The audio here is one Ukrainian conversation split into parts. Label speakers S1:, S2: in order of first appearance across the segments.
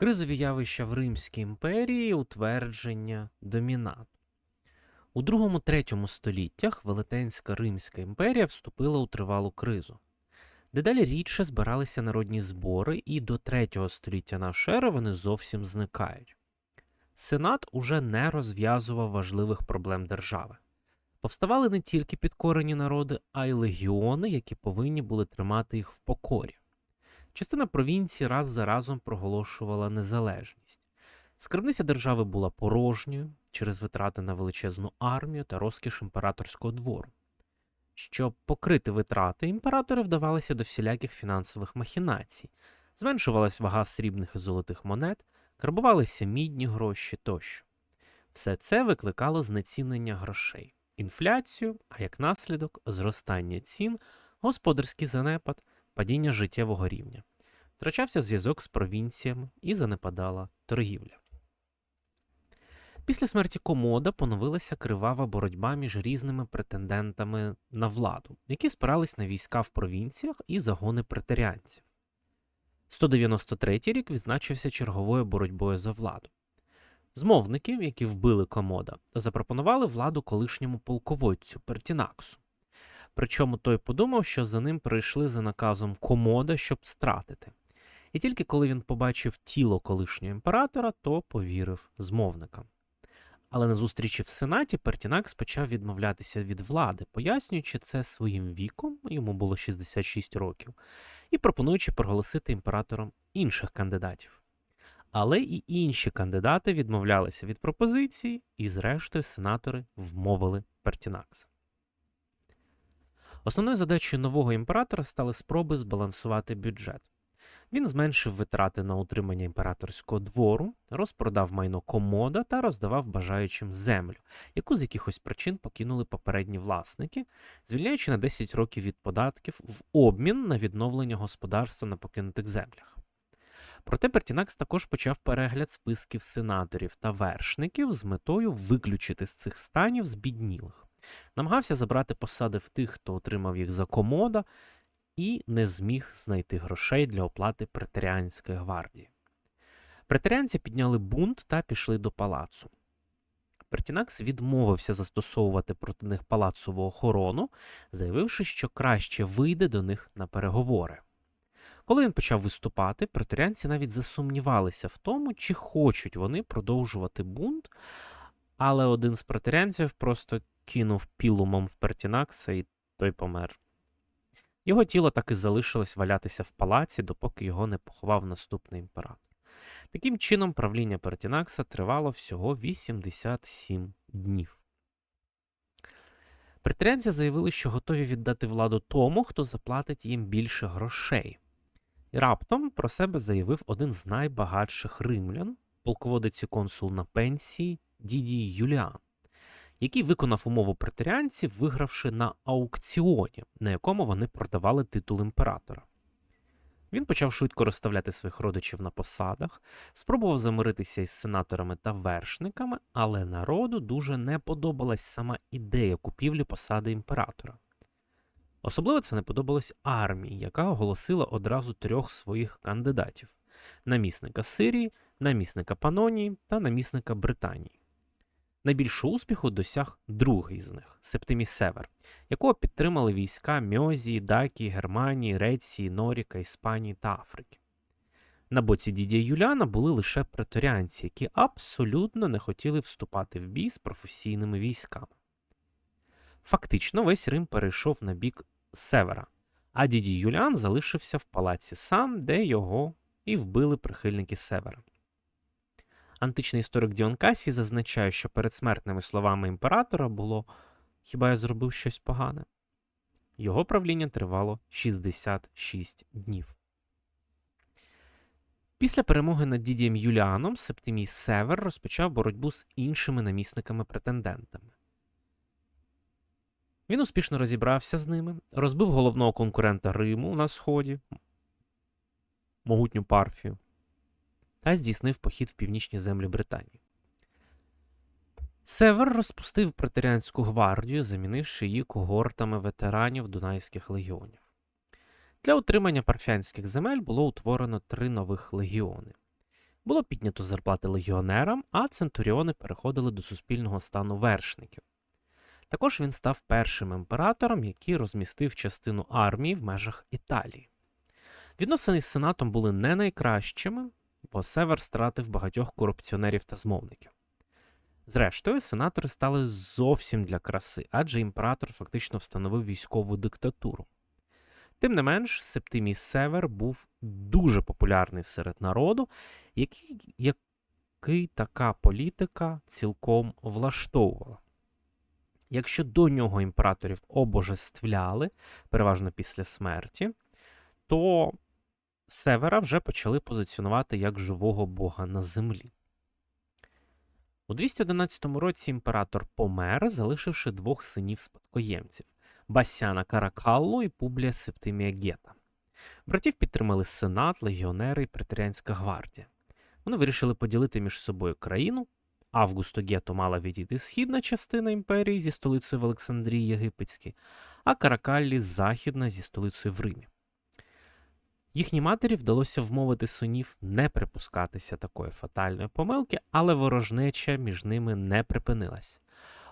S1: Кризові явища в Римській імперії, утвердження домінат. У 2-3 століттях Велетенська Римська імперія вступила у тривалу кризу. Дедалі рідше збиралися народні збори, і до 3 століття нашої ери вони зовсім зникають. Сенат уже не розв'язував важливих проблем держави. Повставали не тільки підкорені народи, а й легіони, які повинні були тримати їх в покорі. Частина провінції раз за разом проголошувала незалежність. Скарбниця держави була порожньою через витрати на величезну армію та розкіш імператорського двору. Щоб покрити витрати, імператори вдавалися до всіляких фінансових махінацій, зменшувалась вага срібних і золотих монет, карбувалися мідні гроші тощо. Все це викликало знецінення грошей, інфляцію, а як наслідок зростання цін, господарський занепад, падіння життєвого рівня. Втрачався зв'язок з провінціями і занепадала торгівля. Після смерті комода поновилася кривава боротьба між різними претендентами на владу, які спирались на війська в провінціях і загони претеріанців. 193 рік відзначився черговою боротьбою за владу. Змовники, які вбили комода, запропонували владу колишньому полководцю Пертінаксу. Причому той подумав, що за ним прийшли за наказом комода, щоб стратити. І тільки коли він побачив тіло колишнього імператора, то повірив змовникам. Але на зустрічі в Сенаті Пертінакс почав відмовлятися від влади, пояснюючи це своїм віком, йому було 66 років, і пропонуючи проголосити імператором інших кандидатів. Але і інші кандидати відмовлялися від пропозиції, і, зрештою, сенатори вмовили Пертінакса. Основною задачею нового імператора стали спроби збалансувати бюджет. Він зменшив витрати на утримання імператорського двору, розпродав майно комода та роздавав бажаючим землю, яку з якихось причин покинули попередні власники, звільняючи на 10 років від податків в обмін на відновлення господарства на покинутих землях. Проте Пертінакс також почав перегляд списків сенаторів та вершників з метою виключити з цих станів збіднілих. Намагався забрати посади в тих, хто отримав їх за комода, і не зміг знайти грошей для оплати претеріанської гвардії. Претеріанці підняли бунт та пішли до палацу. Пертінакс відмовився застосовувати проти них палацову охорону, заявивши, що краще вийде до них на переговори. Коли він почав виступати, преторіанці навіть засумнівалися в тому, чи хочуть вони продовжувати бунт, але один з преторіанців просто кинув пілумом в Пертінакса, і той помер. Його тіло так і залишилось валятися в палаці, допоки його не поховав наступний імператор. Таким чином, правління Пертінакса тривало всього 87 днів. Претеріанці заявили, що готові віддати владу тому, хто заплатить їм більше грошей. І раптом про себе заявив один з найбагатших римлян, полководець і консул на пенсії Дідій Юліан який виконав умову преторіанців, вигравши на аукціоні, на якому вони продавали титул імператора. Він почав швидко розставляти своїх родичів на посадах, спробував замиритися із сенаторами та вершниками, але народу дуже не подобалась сама ідея купівлі посади імператора. Особливо це не подобалось армії, яка оголосила одразу трьох своїх кандидатів: намісника Сирії, намісника Панонії та намісника Британії. Найбільшого успіху досяг другий з них Септимій Север, якого підтримали війська Мьозії, Дакії, Германії, Реції, Норіка, Іспанії та Африки. На боці Дідія Юліана були лише преторіанці, які абсолютно не хотіли вступати в бій з професійними військами. Фактично, весь Рим перейшов на бік Севера, а Дідій Юліан залишився в палаці сам, де його і вбили прихильники Севера. Античний історик Діон Касій зазначає, що перед смертними словами імператора було хіба я зробив щось погане? Його правління тривало 66 днів. Після перемоги над Дідієм Юліаном Септимій Север розпочав боротьбу з іншими намісниками-претендентами. Він успішно розібрався з ними, розбив головного конкурента Риму на Сході, могутню парфію, та здійснив похід в північні землі Британії. Север розпустив претеріанську гвардію, замінивши її когортами ветеранів Дунайських легіонів. Для утримання парфянських земель було утворено три нових легіони: Було піднято зарплати легіонерам, а центуріони переходили до суспільного стану вершників. Також він став першим імператором, який розмістив частину армії в межах Італії. Відносини з сенатом були не найкращими, бо Север стратив багатьох корупціонерів та змовників. Зрештою, сенатори стали зовсім для краси, адже імператор фактично встановив військову диктатуру. Тим не менш, Септимій Север був дуже популярний серед народу, який, який така політика цілком влаштовувала. Якщо до нього імператорів обожествляли, переважно після смерті, то Севера вже почали позиціонувати як живого бога на землі. У 211 році імператор помер, залишивши двох синів спадкоємців Басяна Каракаллу і Публія Септимія Гета. Братів підтримали сенат, легіонери і претеріанська гвардія. Вони вирішили поділити між собою країну. Августо Гето мала відійти східна частина імперії зі столицею в Олександрії Єгипетській, а Каракаллі західна зі столицею в Римі. Їхній матері вдалося вмовити синів не припускатися такої фатальної помилки, але ворожнеча між ними не припинилась.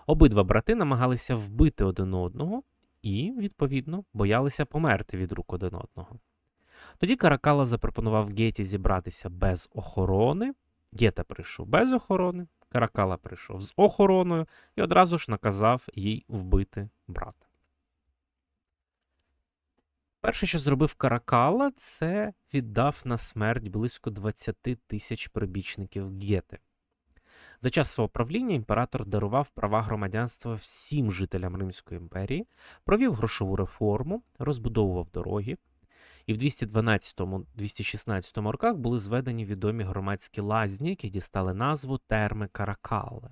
S1: Обидва брати намагалися вбити один одного і, відповідно, боялися померти від рук один одного. Тоді Каракала запропонував Геті зібратися без охорони. Гета прийшов без охорони, Каракала прийшов з охороною і одразу ж наказав їй вбити брата. Перше, що зробив Каракала, це віддав на смерть близько 20 тисяч прибічників Гети. За час свого правління імператор дарував права громадянства всім жителям Римської імперії, провів грошову реформу, розбудовував дороги. І в 212-216 роках були зведені відомі громадські лазні, які дістали назву терми Каракалли.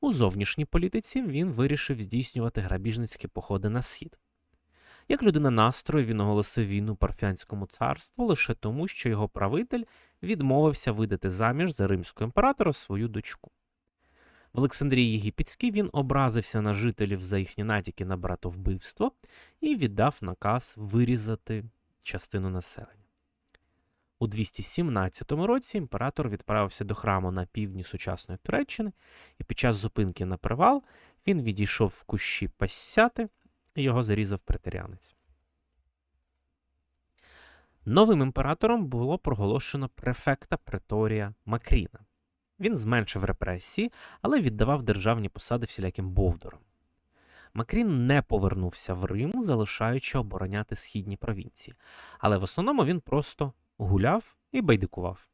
S1: У зовнішній політиці він вирішив здійснювати грабіжницькі походи на схід. Як людина настрою він оголосив війну парфянському царству лише тому, що його правитель відмовився видати заміж за римського імператора свою дочку. В Олександрії Єгипетській він образився на жителів за їхні натяки на братовбивство і віддав наказ вирізати частину населення. У 217 році імператор відправився до храму на півдні сучасної Туреччини, і під час зупинки на привал він відійшов в кущі пасяти його зарізав претерянець. Новим імператором було проголошено префекта Преторія Макріна. Він зменшив репресії, але віддавав державні посади всіляким бовдорам. Макрін не повернувся в Рим, залишаючи обороняти східні провінції, але в основному він просто гуляв і байдикував.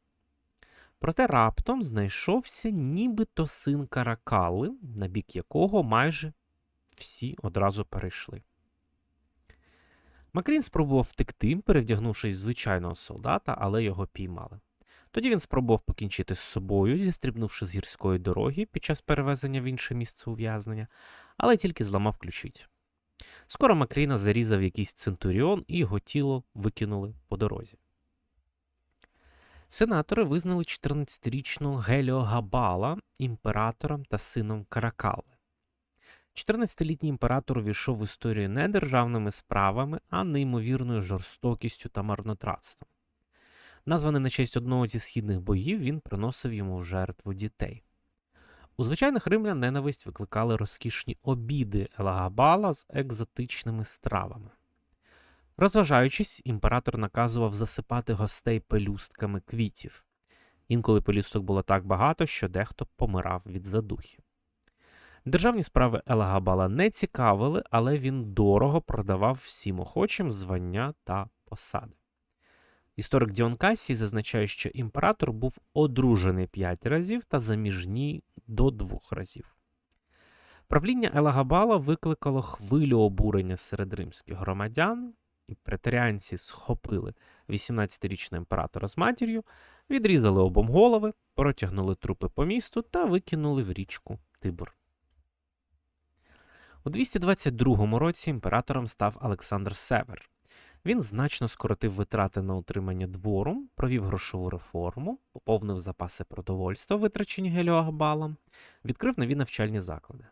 S1: Проте раптом знайшовся нібито син Каракали, на бік якого майже всі одразу перейшли. Макрін спробував втекти, перевдягнувшись в звичайного солдата, але його піймали. Тоді він спробував покінчити з собою, зістрибнувши з гірської дороги під час перевезення в інше місце ув'язнення, але тільки зламав ключицю. Скоро Макріна зарізав якийсь центуріон і його тіло викинули по дорозі. Сенатори визнали 14-річного Геліо Габала імператором та сином Каракали. 14-літній імператор увійшов в історію не державними справами, а неймовірною жорстокістю та марнотратством. Названий на честь одного зі східних богів, він приносив йому в жертву дітей. У звичайних римлян ненависть викликали розкішні обіди Елагабала з екзотичними стравами. Розважаючись, імператор наказував засипати гостей пелюстками квітів. Інколи пелюсток було так багато, що дехто помирав від задухи. Державні справи Елагабала не цікавили, але він дорого продавав всім охочим звання та посади. Історик Діон Касій зазначає, що імператор був одружений п'ять разів та заміжній до двох разів. Правління Елагабала викликало хвилю обурення серед римських громадян, і претеріанці схопили 18-річного імператора з матір'ю, відрізали обом голови, протягнули трупи по місту та викинули в річку Тибр. У 222 році імператором став Олександр Север. Він значно скоротив витрати на утримання двору, провів грошову реформу, поповнив запаси продовольства, витрачені Геліоагбалом, відкрив нові навчальні заклади.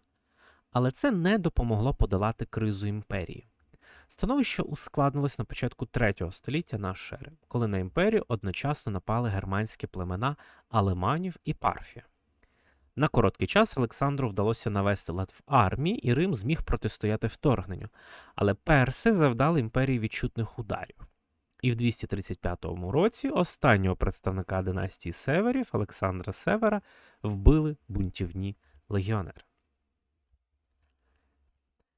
S1: Але це не допомогло подолати кризу імперії. Становище ускладнилось на початку 3 століття нашої ери, коли на імперію одночасно напали германські племена алеманів і парфія. На короткий час Олександру вдалося навести лад в армії, і Рим зміг протистояти вторгненню, але перси завдали імперії відчутних ударів. І в 235 році останнього представника династії Северів Олександра Севера вбили бунтівні легіонери.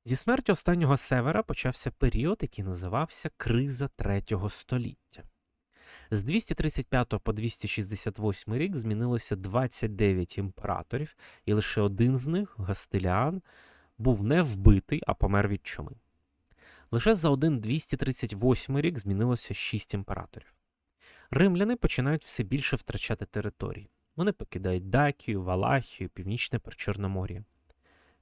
S1: Зі смертю останнього Севера почався період, який називався Криза третього століття. З 235 по 268 рік змінилося 29 імператорів, і лише один з них, Гастиліан, був не вбитий, а помер від чуми. Лише за один 238 рік змінилося 6 імператорів. Римляни починають все більше втрачати території. Вони покидають Дакію, Валахію, Північне Причорномор'я.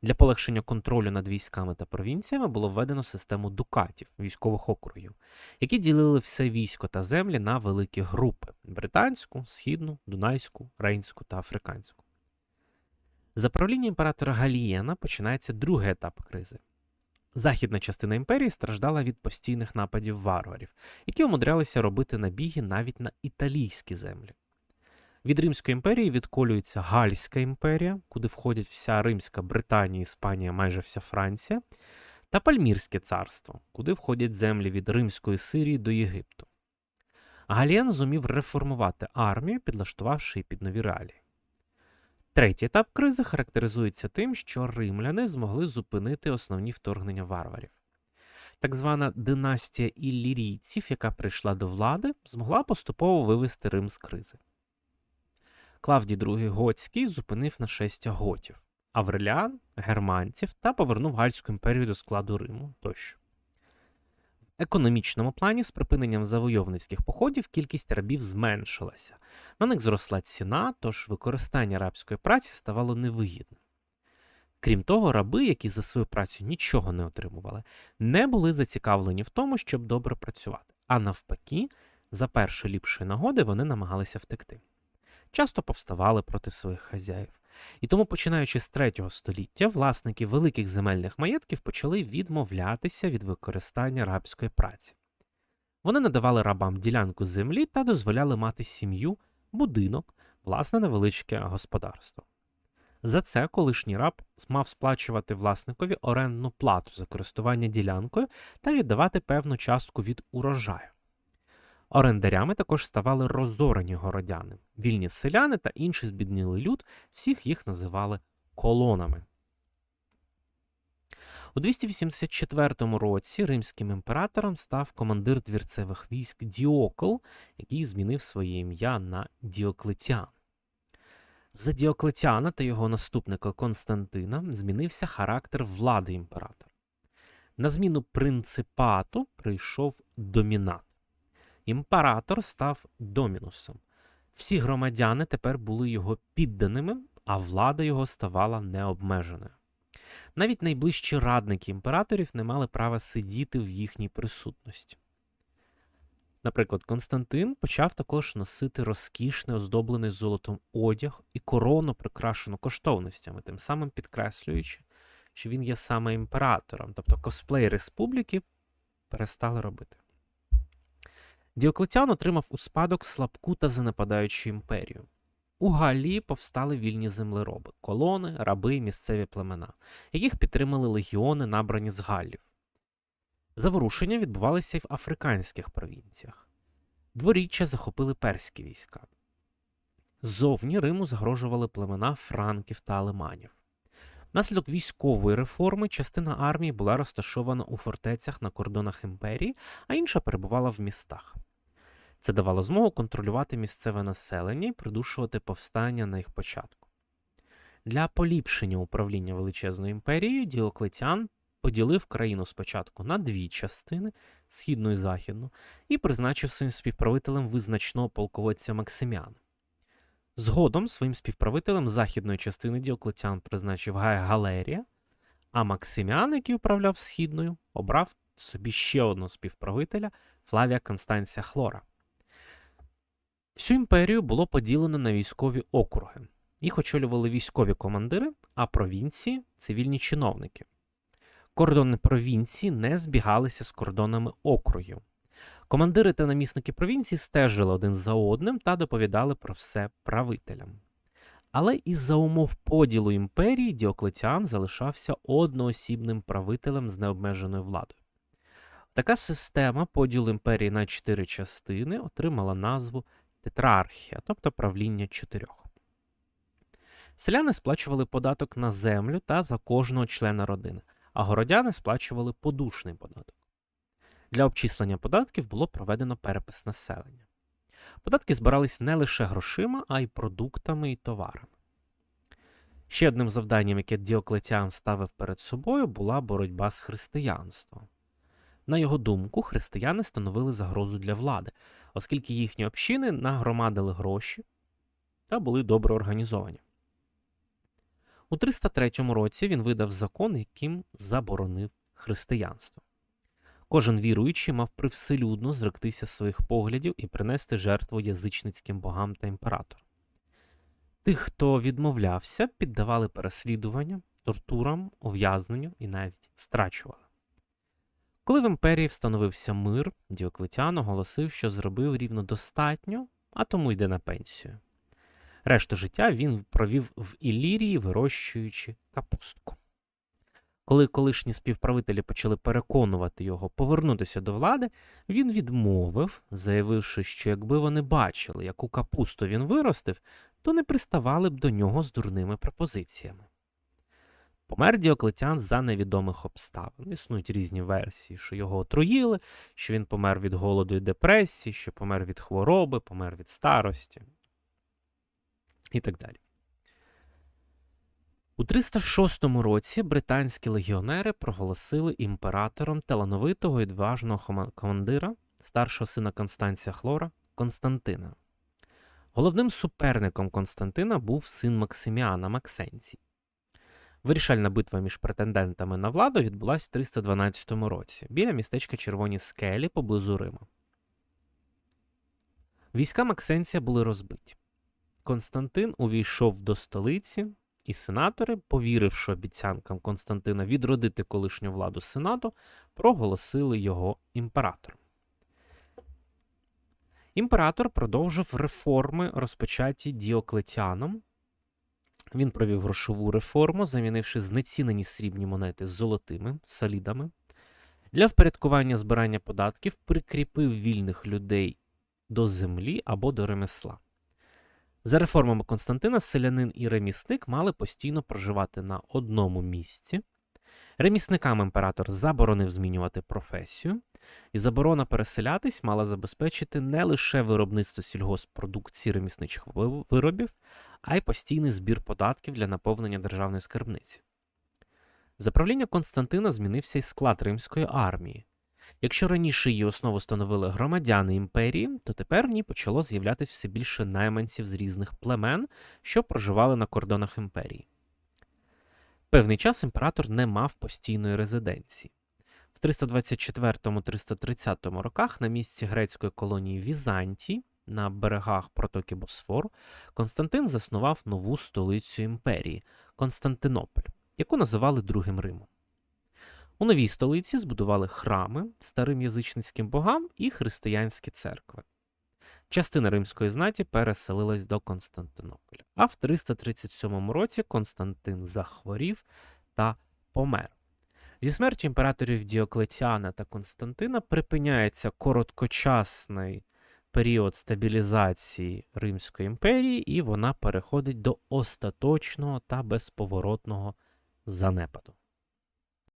S1: Для полегшення контролю над військами та провінціями було введено систему дукатів, військових округів, які ділили все військо та землі на великі групи: британську, східну, дунайську, рейнську та африканську. За правління імператора Галієна починається другий етап кризи. Західна частина імперії страждала від постійних нападів варварів, які умудрялися робити набіги навіть на італійські землі. Від Римської імперії відколюється Гальська імперія, куди входять вся Римська Британія, Іспанія, майже вся Франція, та Пальмірське царство, куди входять землі від Римської Сирії до Єгипту. Галієн зумів реформувати армію, підлаштувавши її під нові реалії. Третій етап кризи характеризується тим, що римляни змогли зупинити основні вторгнення варварів. Так звана династія іллірійців, яка прийшла до влади, змогла поступово вивести Рим з кризи. Клавдій II Готський зупинив нашестя готів, Авреліан германців та повернув Гальську імперію до складу Риму тощо. В економічному плані з припиненням завойовницьких походів кількість рабів зменшилася. На них зросла ціна, тож використання рабської праці ставало невигідним. Крім того, раби, які за свою працю нічого не отримували, не були зацікавлені в тому, щоб добре працювати, а навпаки, за першої ліпшої нагоди вони намагалися втекти часто повставали проти своїх хазяїв. І тому, починаючи з третього століття, власники великих земельних маєтків почали відмовлятися від використання рабської праці. Вони надавали рабам ділянку землі та дозволяли мати сім'ю, будинок, власне невеличке господарство. За це колишній раб мав сплачувати власникові орендну плату за користування ділянкою та віддавати певну частку від урожаю. Орендарями також ставали розорені городяни, вільні селяни та інший збіднілий люд, всіх їх називали колонами. У 284 році римським імператором став командир двірцевих військ Діокл, який змінив своє ім'я на Діоклетіан. За Діоклетіана та його наступника Константина змінився характер влади імператора. На зміну принципату прийшов домінат імператор став домінусом. Всі громадяни тепер були його підданими, а влада його ставала необмеженою. Навіть найближчі радники імператорів не мали права сидіти в їхній присутності. Наприклад, Константин почав також носити розкішний оздоблений золотом одяг і корону, прикрашену коштовностями, тим самим підкреслюючи, що він є саме імператором, тобто косплей республіки перестали робити. Діоклетіан отримав у спадок слабку та занепадаючу імперію. У Галлії повстали вільні землероби, колони, раби місцеві племена, яких підтримали легіони, набрані з Галлів. Заворушення відбувалися й в африканських провінціях. Дворіччя захопили перські війська. Ззовні Риму загрожували племена франків та алеманів. Внаслідок військової реформи частина армії була розташована у фортецях на кордонах імперії, а інша перебувала в містах. Це давало змогу контролювати місцеве населення і придушувати повстання на їх початку. Для поліпшення управління величезною імперією Діоклетіан поділив країну спочатку на дві частини східну і західну, і призначив своїм співправителем визначного полководця Максиміана. Згодом своїм співправителем західної частини Діоклетіан призначив Гая Галерія, а Максиміан, який управляв східною, обрав собі ще одного співправителя Флавія Констанція Хлора. Всю імперію було поділено на військові округи. Їх очолювали військові командири, а провінції цивільні чиновники. Кордони провінції не збігалися з кордонами округів. Командири та намісники провінції стежили один за одним та доповідали про все правителям. Але із-за умов поділу імперії Діоклетіан залишався одноосібним правителем з необмеженою владою. Така система поділу імперії на чотири частини отримала назву тетрархія, тобто правління чотирьох. Селяни сплачували податок на землю та за кожного члена родини, а городяни сплачували подушний податок. Для обчислення податків було проведено перепис населення. Податки збирались не лише грошима, а й продуктами і товарами. Ще одним завданням, яке Діоклетіан ставив перед собою, була боротьба з християнством. На його думку, християни становили загрозу для влади, оскільки їхні общини нагромадили гроші та були добре організовані. У 303 році він видав закон, яким заборонив християнство. Кожен віруючий мав привселюдно зректися своїх поглядів і принести жертву язичницьким богам та імператорам. Тих, хто відмовлявся, піддавали переслідуванням, тортурам, ув'язненню і навіть страчували. Коли в імперії встановився мир, Діоклетіан оголосив, що зробив рівно достатньо, а тому йде на пенсію. Решту життя він провів в Ілірії, вирощуючи капустку. Коли колишні співправителі почали переконувати його повернутися до влади, він відмовив, заявивши, що якби вони бачили, яку капусту він виростив, то не приставали б до нього з дурними пропозиціями. Помер Діоклетян за невідомих обставин. Існують різні версії, що його отруїли, що він помер від голоду і депресії, що помер від хвороби, помер від старості і так далі. У 306 році британські легіонери проголосили імператором талановитого і відважного командира, старшого сина Констанція Хлора Константина. Головним суперником Константина був син Максиміана Максенцій. Вирішальна битва між претендентами на владу відбулася в 312 році біля містечка Червоні Скелі поблизу Рима. Війська Максенція були розбиті. Константин увійшов до столиці, і сенатори, повіривши обіцянкам Константина відродити колишню владу Сенату, проголосили його імператором. Імператор продовжив реформи, розпочаті Діоклетіаном. Він провів грошову реформу, замінивши знецінені срібні монети з золотими салідами. Для впорядкування збирання податків прикріпив вільних людей до землі або до ремесла. За реформами Константина, селянин і ремісник мали постійно проживати на одному місці. Ремісникам імператор заборонив змінювати професію, і заборона переселятись мала забезпечити не лише виробництво сільгоспродукції ремісничих виробів, а й постійний збір податків для наповнення державної скарбниці. За правління Константина змінився і склад римської армії. Якщо раніше її основу становили громадяни імперії, то тепер в ній почало з'являтися все більше найманців з різних племен, що проживали на кордонах імперії. Певний час імператор не мав постійної резиденції. В 324-330 роках на місці грецької колонії Візантії на берегах протоки Босфору Константин заснував нову столицю імперії Константинополь, яку називали Другим Римом. У новій столиці збудували храми старим язичницьким богам і християнські церкви. Частина римської знаті переселилась до Константинополя. А в 337 році Константин захворів та помер. Зі смертю імператорів Діоклетіана та Константина припиняється короткочасний період стабілізації Римської імперії, і вона переходить до остаточного та безповоротного занепаду.